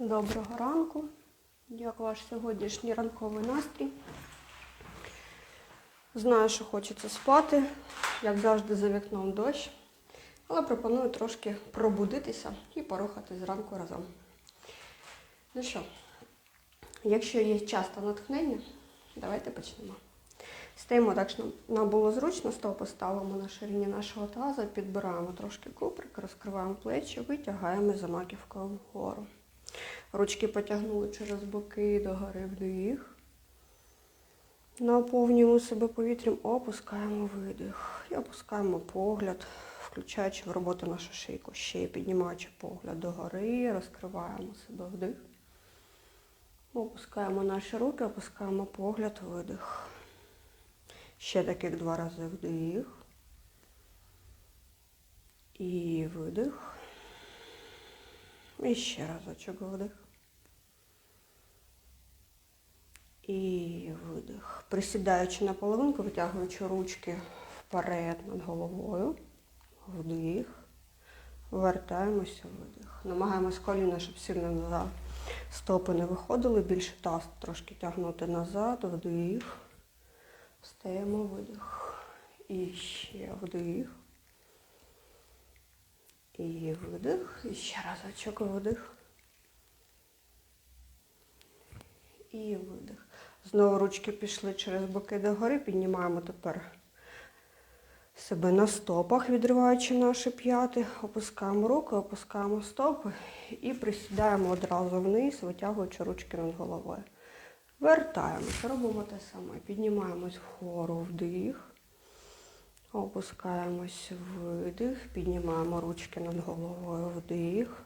Доброго ранку. Як ваш сьогоднішній ранковий настрій? Знаю, що хочеться спати, як завжди за вікном дощ. Але пропоную трошки пробудитися і порухати зранку разом. Ну що, якщо є час та натхнення, давайте почнемо. Стаємо так, щоб нам було зручно, стопи ставимо на ширині нашого таза, підбираємо трошки куприк, розкриваємо плечі, витягаємо за маківкою вгору. Ручки потягнули через боки догори вдих. Наповнюємо себе повітрям, опускаємо видих. І опускаємо погляд, включаючи в роботу нашу шийку. Ще піднімаючи погляд догори, розкриваємо себе вдих. Опускаємо наші руки, опускаємо погляд, видих. Ще таких два рази вдих. І видих. І ще разочок вдих. І видих. Присідаючи на половинку, витягуючи ручки вперед над головою. Вдих. Вертаємося, видих. Намагаємось коліна, щоб сильно назад. Стопи не виходили, більше таз трошки тягнути назад, вдих. Встаємо, видих. І ще вдих. І видих. І ще разочок видих. І видих. Знову ручки пішли через боки догори. Піднімаємо тепер себе на стопах, відриваючи наші п'яти. Опускаємо руки, опускаємо стопи і присідаємо одразу вниз, витягуючи ручки над головою. Вертаємося, робимо те саме. Піднімаємось вгору вдих. Опускаємось видих, піднімаємо ручки над головою вдих.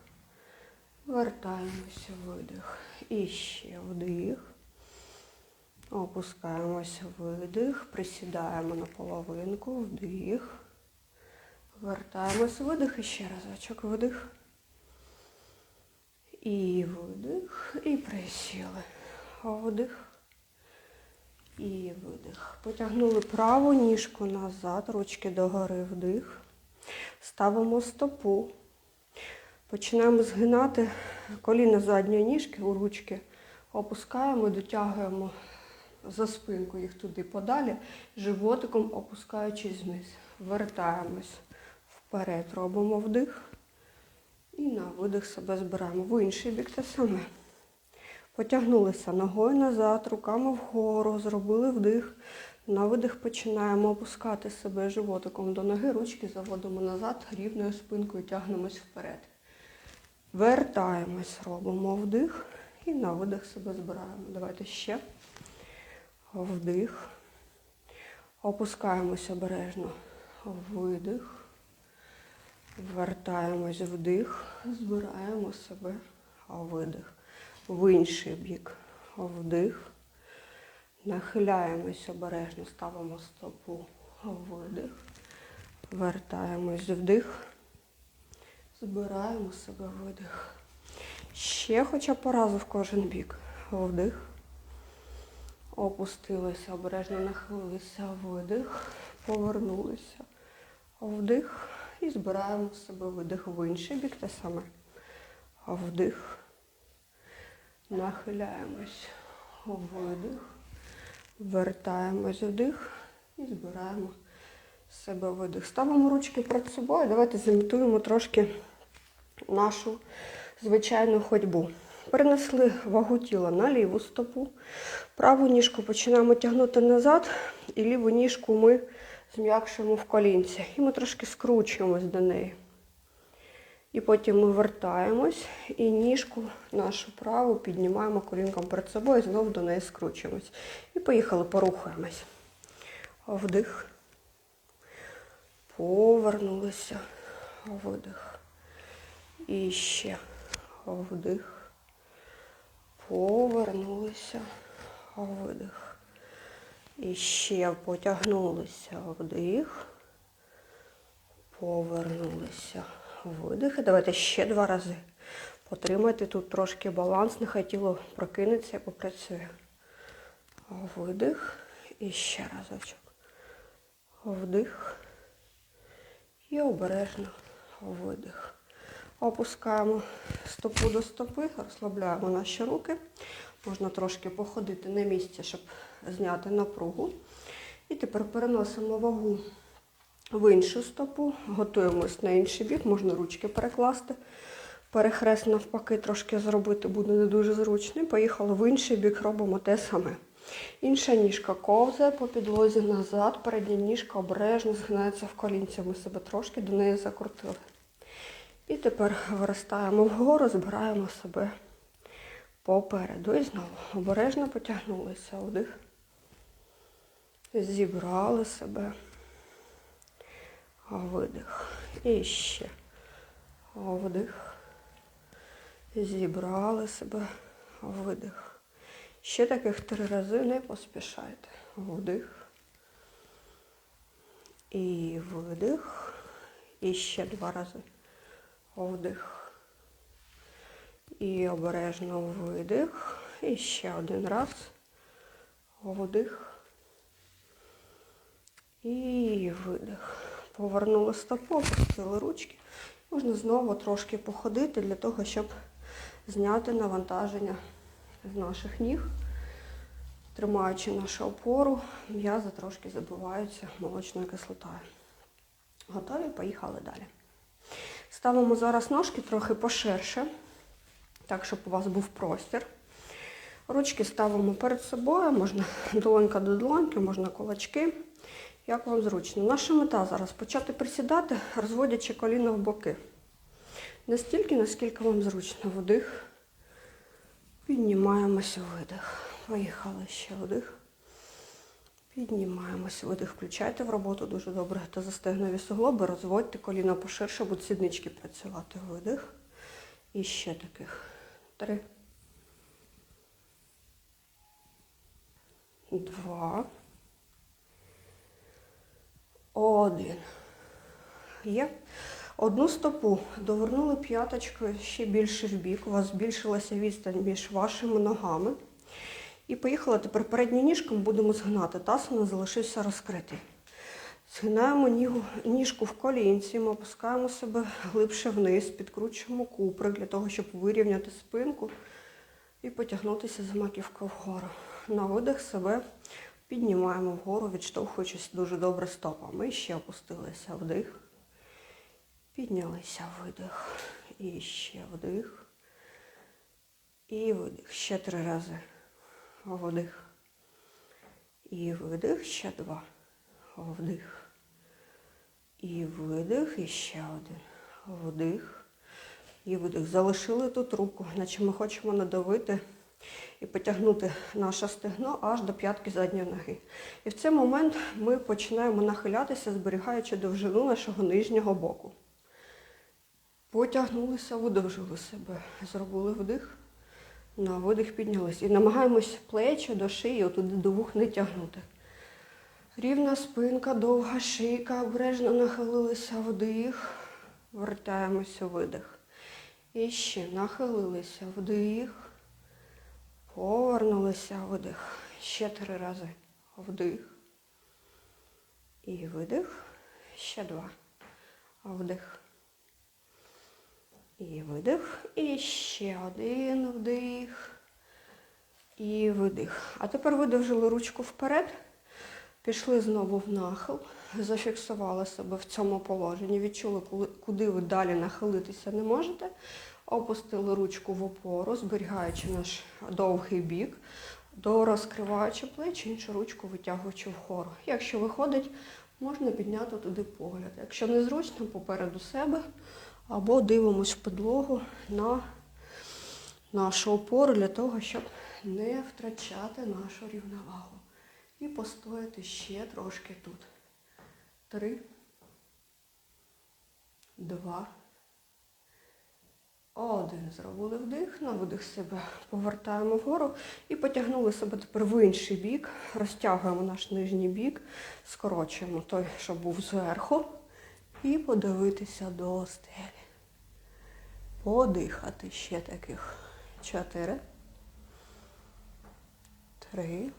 Вертаємося видих. І ще вдих. Опускаємось видих, присідаємо на половинку, вдих. Вертаємось видих і ще разочок вдих. І видих, і присіли. Вдих. І видих. Потягнули праву ніжку назад, ручки догори вдих. Ставимо стопу. Починаємо згинати коліна задньої ніжки у ручки. Опускаємо, дотягуємо за спинку їх туди подалі, животиком опускаючись вниз. Вертаємось вперед, робимо вдих. І на видих себе збираємо. В інший бік те саме. Потягнулися ногою назад, руками вгору, зробили вдих. На видих починаємо опускати себе животиком до ноги, ручки заводимо назад, рівною спинкою тягнемось вперед. Вертаємось, робимо вдих і на видих себе збираємо. Давайте ще. Вдих. Опускаємось обережно. Видих. Вертаємось вдих. Збираємо себе. Видих в інший бік. Вдих. Нахиляємось обережно, ставимо стопу. Видих. Вертаємось вдих. Збираємо себе видих. Ще хоча по разу в кожен бік. Вдих. Опустилися, обережно нахилилися, видих. Повернулися. Вдих. І збираємо себе видих в інший бік. Те саме. Вдих. Нахиляємось видих, вертаємось вдих і збираємо з себе видих. Ставимо ручки перед собою. Давайте зімітуємо трошки нашу звичайну ходьбу. Перенесли вагу тіла на ліву стопу. Праву ніжку починаємо тягнути назад, і ліву ніжку ми зм'якшуємо в колінці. І ми трошки скручуємось до неї. І потім ми вертаємось і ніжку нашу праву піднімаємо колінком перед собою і знову до неї скручуємось. І поїхали, порухаємось. Вдих. Повернулися. Видих. І ще. Вдих. Повернулися. Видих. І ще потягнулися. Вдих. Повернулися видих. Давайте ще два рази. Потримайте тут трошки баланс, нехай тіло прокинеться і попрацює. Видих. І ще разочок. Вдих. І обережно видих. Опускаємо стопу до стопи, розслабляємо наші руки. Можна трошки походити на місці, щоб зняти напругу. І тепер переносимо вагу в іншу стопу, готуємось на інший бік, можна ручки перекласти. Перехрест навпаки трошки зробити буде не дуже зручно. Поїхали в інший бік, робимо те саме. Інша ніжка ковзає по підлозі назад, передня ніжка обережно згинається в колінці. Ми себе трошки до неї закрутили. І тепер виростаємо вгору, збираємо себе попереду. І знову обережно потягнулися. Вдих. Зібрали себе. Видих. І ще. Вдих. Зібрали себе. Видих. Ще таких три рази не поспішайте. Вдих. І видих. І ще два рази. Вдих. І обережно видих. І ще один раз. Вдих. І видих. Повернули стопу, опустили ручки. Можна знову трошки походити для того, щоб зняти навантаження з наших ніг. Тримаючи нашу опору, м'язи трошки забиваються молочною кислотою. Готові? Поїхали далі. Ставимо зараз ножки трохи поширше, так, щоб у вас був простір. Ручки ставимо перед собою, можна долонька до долоньки, можна кулачки. Як вам зручно. Наша мета зараз почати присідати, розводячи коліна в боки. Настільки, наскільки вам зручно. Вдих. Піднімаємося, видих. Поїхали ще вдих. Піднімаємося, видих. Включайте в роботу дуже добре. Та застегнові суглоби, розводьте коліна поширше, будуть сіднички працювати. Видих. І ще таких. Три. Два. Один. Є. Одну стопу довернули п'яточкою ще більше в бік. У вас збільшилася відстань між вашими ногами. І поїхали тепер переднім ніжком будемо згинати. Таз у нас залишився розкритий. Згинаємо ніжку в колінці, ми опускаємо себе глибше вниз, підкручуємо куприк для того, щоб вирівняти спинку і потягнутися за маківкою вгору. На видих себе піднімаємо вгору, відштовхуючись дуже добре стопами. І ще опустилися вдих. Піднялися видих. І ще вдих. І видих. Ще три рази. Вдих. І видих. Ще два. Вдих. І видих. І ще один. Вдих. І видих. Залишили тут руку, наче ми хочемо надавити і потягнути наше стегно аж до п'ятки задньої ноги. І в цей момент ми починаємо нахилятися, зберігаючи довжину нашого нижнього боку. Потягнулися, видовжили себе. Зробили вдих. На видих піднялись. І намагаємось плечі до шиї, отуди до вух не тягнути. Рівна спинка, довга шийка, обережно нахилилися вдих. Вертаємося видих. І ще нахилилися вдих. Повернулися видих. Ще три рази. Вдих. І видих. Ще два. Вдих. І видих. І ще один вдих. І видих. А тепер видовжили ручку вперед. Пішли знову в нахил. Зафіксували себе в цьому положенні. Відчули, куди ви далі нахилитися не можете. Опустили ручку в опору, зберігаючи наш довгий бік, розкриваючи плечі, іншу ручку витягуючи вгору. Якщо виходить, можна підняти туди погляд. Якщо незручно, попереду себе, або дивимось в підлогу на нашу опору для того, щоб не втрачати нашу рівновагу. І постояти ще трошки тут. Три, два. Один. Зробили вдих, на видих себе повертаємо вгору і потягнули себе тепер в інший бік. Розтягуємо наш нижній бік, скорочуємо той, що був зверху. І подивитися до стелі. Подихати ще таких. Чотири. Три.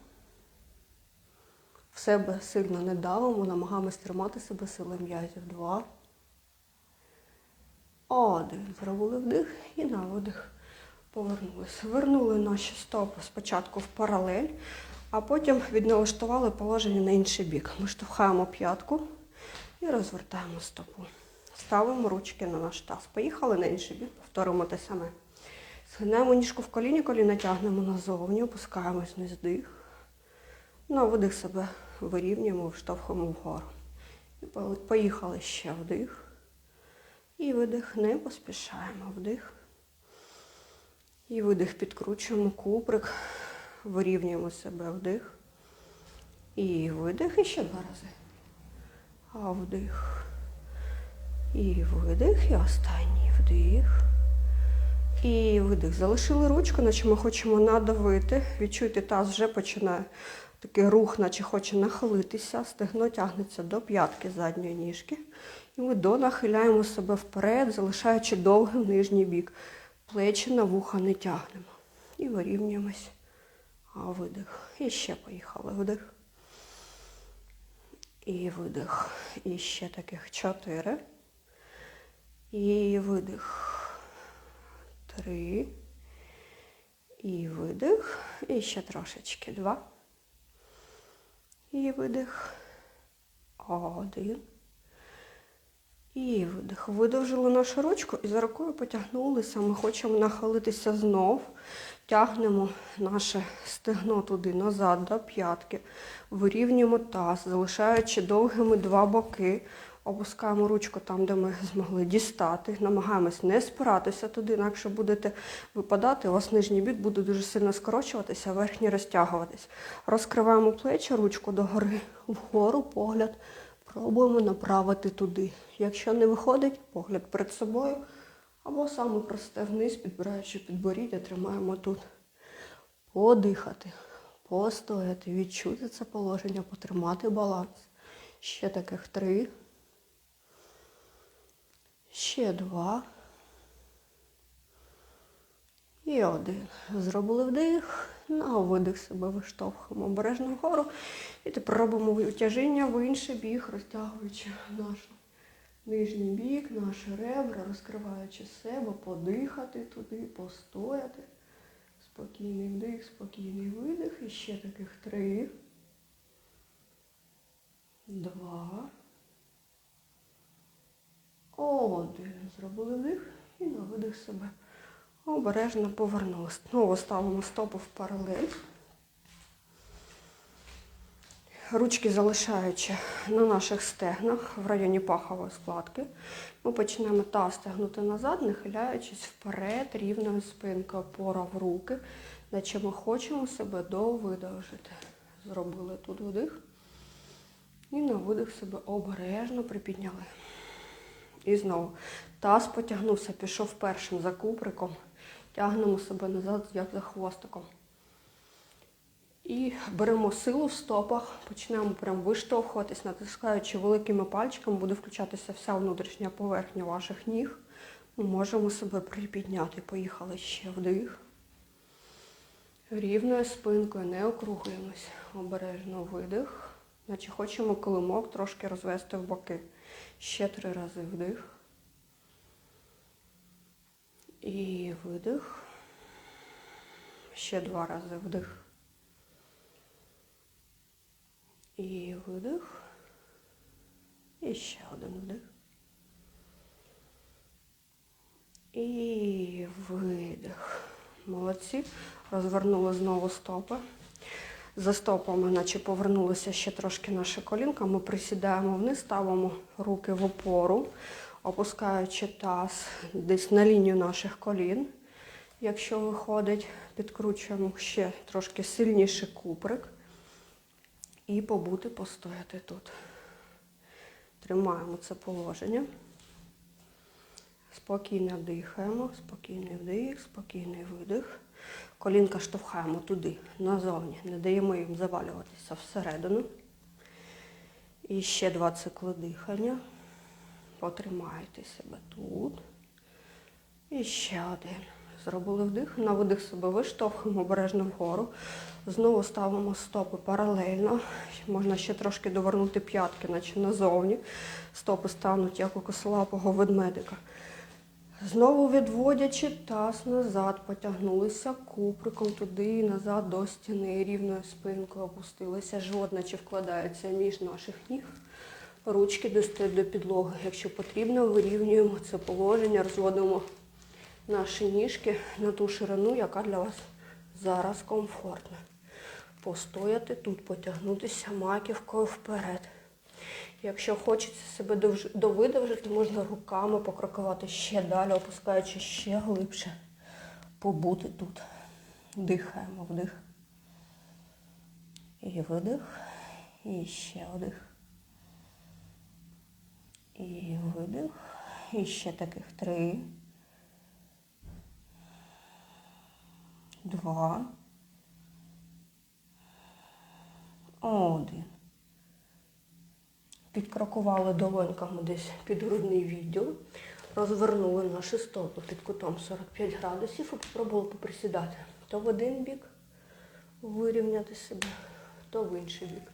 В себе сильно не давимо, намагаємось тримати себе сили м'язів. Два. Один. Зробили вдих і на видих. Повернулися. Вернули наші стопи спочатку в паралель, а потім відналаштували положення на інший бік. Ми штовхаємо п'ятку і розвертаємо стопу. Ставимо ручки на наш таз. Поїхали на інший бік, повторимо те саме. Згинаємо ніжку в коліні, коліна тягнемо назовні, опускаємось вниз дих. На видих себе вирівнюємо, вштовхуємо вгору. І поїхали ще вдих. І видих, не поспішаємо. Вдих. І видих, підкручуємо куприк, вирівнюємо себе вдих. І видих, і ще два рази. А вдих. І видих, і останній вдих. І видих. Залишили ручку, наче ми хочемо надавити. Відчуйте, таз вже починає такий рух, наче хоче нахилитися. Стегно тягнеться до п'ятки задньої ніжки. І ми донахиляємо себе вперед, залишаючи довгий нижній бік. Плечі на вуха не тягнемо. І вирівнюємось. А видих. І ще поїхали. Вдих. І видих. І ще таких чотири. І видих. Три. І видих. І ще трошечки. Два. І видих. Один. І видих. Видовжили нашу ручку і за рукою потягнулися. Ми хочемо нахилитися знов. Тягнемо наше стегно туди назад до п'ятки. Вирівнюємо таз, залишаючи довгими два боки. Опускаємо ручку там, де ми змогли дістати. Намагаємось не спиратися туди, інакше будете випадати, у вас нижній бік буде дуже сильно скорочуватися, а верхній розтягуватись. Розкриваємо плечі, ручку догори вгору, погляд. Пробуємо направити туди. Якщо не виходить, погляд перед собою. Або саме просте вниз, підбираючи підборіддя, тримаємо тут. Подихати, постояти, відчути це положення, потримати баланс. Ще таких три. Ще два. І один. Зробили вдих. На видих себе виштовхуємо обережно вгору. І тепер робимо витяжіння в інший бік, розтягуючи наш нижній бік, наші ребра, розкриваючи себе, подихати туди, постояти. Спокійний вдих, спокійний видих. І ще таких три. Два. Один. Зробили вдих і на видих себе. Обережно повернули. Знову ставимо стопу в паралель. Ручки залишаючи на наших стегнах в районі пахової складки. Ми починаємо таз тягнути назад, нахиляючись вперед, рівною спинкою, опора в руки, наче ми хочемо себе довидовжити. Зробили тут вдих. І на видих себе обережно припідняли. І знову таз потягнувся, пішов першим за куприком. Тягнемо себе назад, як за хвостиком. І беремо силу в стопах, починаємо прям виштовхуватись, натискаючи великими пальчиками, буде включатися вся внутрішня поверхня ваших ніг. Ми можемо себе припідняти. Поїхали ще вдих. Рівною спинкою, не округлюємось. Обережно видих. Наче хочемо килимок трошки розвести в боки. Ще три рази вдих. І видих. Ще два рази вдих. І видих. І ще один вдих. І видих. Молодці. Розвернули знову стопи. За стопами, наче повернулися ще трошки наша колінка. Ми присідаємо вниз, ставимо руки в опору, опускаючи таз десь на лінію наших колін. Якщо виходить, підкручуємо ще трошки сильніше куприк. І побути, постояти тут. Тримаємо це положення. Спокійно дихаємо, спокійний вдих, спокійний видих. Колінка штовхаємо туди, назовні. Не даємо їм завалюватися всередину. І ще два цикли дихання. Потримайте себе тут. І ще один. Зробили вдих. На видих себе виштовхуємо обережно вгору. Знову ставимо стопи паралельно. Можна ще трошки довернути п'ятки, наче назовні. Стопи стануть, як у косолапого ведмедика. Знову відводячи таз назад, потягнулися куприком туди і назад до стіни, рівною спинкою опустилися. Живот наче вкладається між наших ніг. Ручки достають до підлоги. Якщо потрібно, вирівнюємо це положення, розводимо наші ніжки на ту ширину, яка для вас зараз комфортна. Постояти тут, потягнутися маківкою вперед. Якщо хочеться себе довидовжити, можна руками покрокувати ще далі, опускаючи ще глибше. Побути тут. Дихаємо вдих. І видих. І ще вдих. І видих. І ще таких три. Два. Один. Підкрокували долоньками десь під грудний відділ, розвернули наші стопи під кутом 45 градусів і спробували поприсідати. То в один бік вирівняти себе, то в інший бік.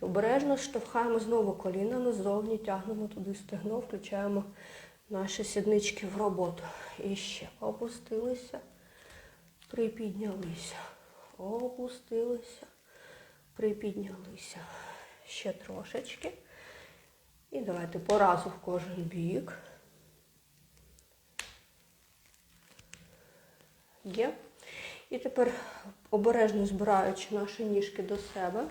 Обережно штовхаємо знову коліна назовні, тягнемо туди стегно, включаємо наші сіднички в роботу. І ще опустилися, припіднялися, опустилися, припіднялися. Ще трошечки. І давайте по разу в кожен бік. Є. І тепер обережно збираючи наші ніжки до себе.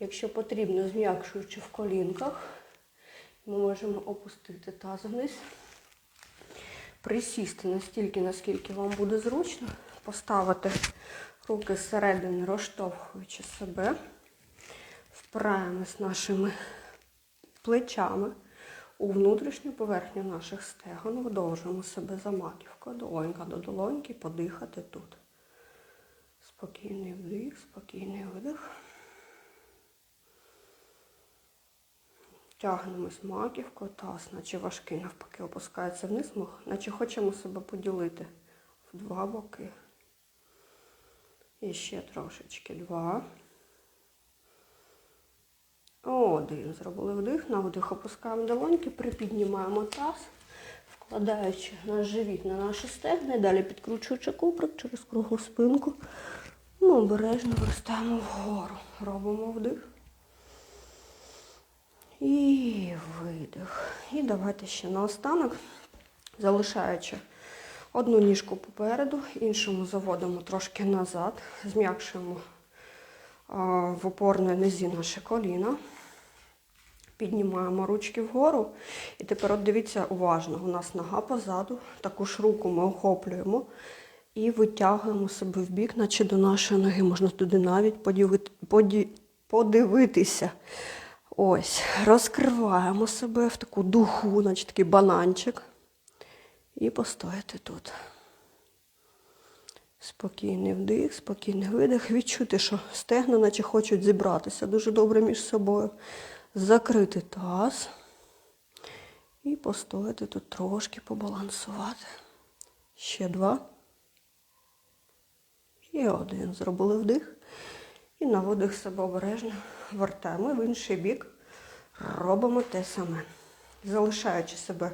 Якщо потрібно, зм'якшуючи в колінках, ми можемо опустити таз вниз, присісти настільки, наскільки вам буде зручно, поставити руки зсередини, розштовхуючи себе, впираємось нашими плечами у внутрішню поверхню наших стегон, видовжуємо себе за маківкою, долонька до долоньки, подихати тут. Спокійний вдих, спокійний видих. Тягнемось маківкою, таз, наче важкий навпаки опускається вниз, ми наче хочемо себе поділити в два боки. І ще трошечки два. Один. Зробили вдих, на вдих опускаємо долоньки, припіднімаємо таз, вкладаючи наш живіт на наші стегна і далі підкручуючи куприк через круглу спинку. Ми обережно виростаємо вгору. Робимо вдих. І видих. І давайте ще наостанок, залишаючи одну ніжку попереду, іншому заводимо трошки назад, зм'якшуємо в опорній низі наше коліно. Піднімаємо ручки вгору. І тепер от дивіться уважно. У нас нога позаду, таку ж руку ми охоплюємо і витягуємо себе в бік, наче до нашої ноги. Можна туди навіть подивити, подивитися. Ось, розкриваємо себе в таку духу, наче такий бананчик. І постояти тут. Спокійний вдих, спокійний видих. Відчути, що стегна наче хочуть зібратися дуже добре між собою. Закрити таз. І постояти тут трошки побалансувати. Ще два. І один. Зробили вдих. І на видих себе обережно вертаємо в інший бік. Робимо те саме. Залишаючи себе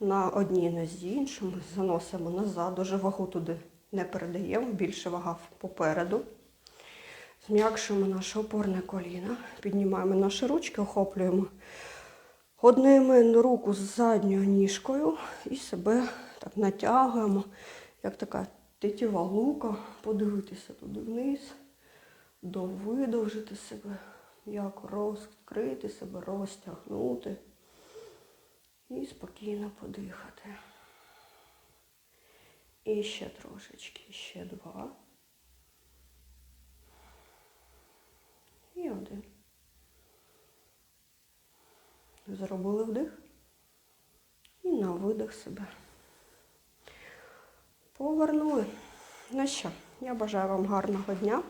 на одній нозі, іншому, заносимо назад, дуже вагу туди не передаємо, більше вага попереду. Зм'якшуємо наше опорне коліно, піднімаємо наші ручки, охоплюємо одноіменну руку з задньою ніжкою і себе так натягуємо, як така тетіва лука, подивитися туди вниз, довидовжити себе, як розкрити себе, розтягнути і спокійно подихати. І ще трошечки, ще два. І один. Зробили вдих. І на видих себе. Повернули. Ну що, я бажаю вам гарного дня.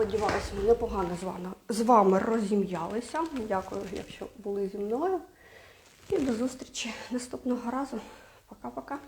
Сподіваюся, ми непогано з вами, з вами розім'ялися. Дякую, якщо були зі мною. І до зустрічі наступного разу. Пока-пока.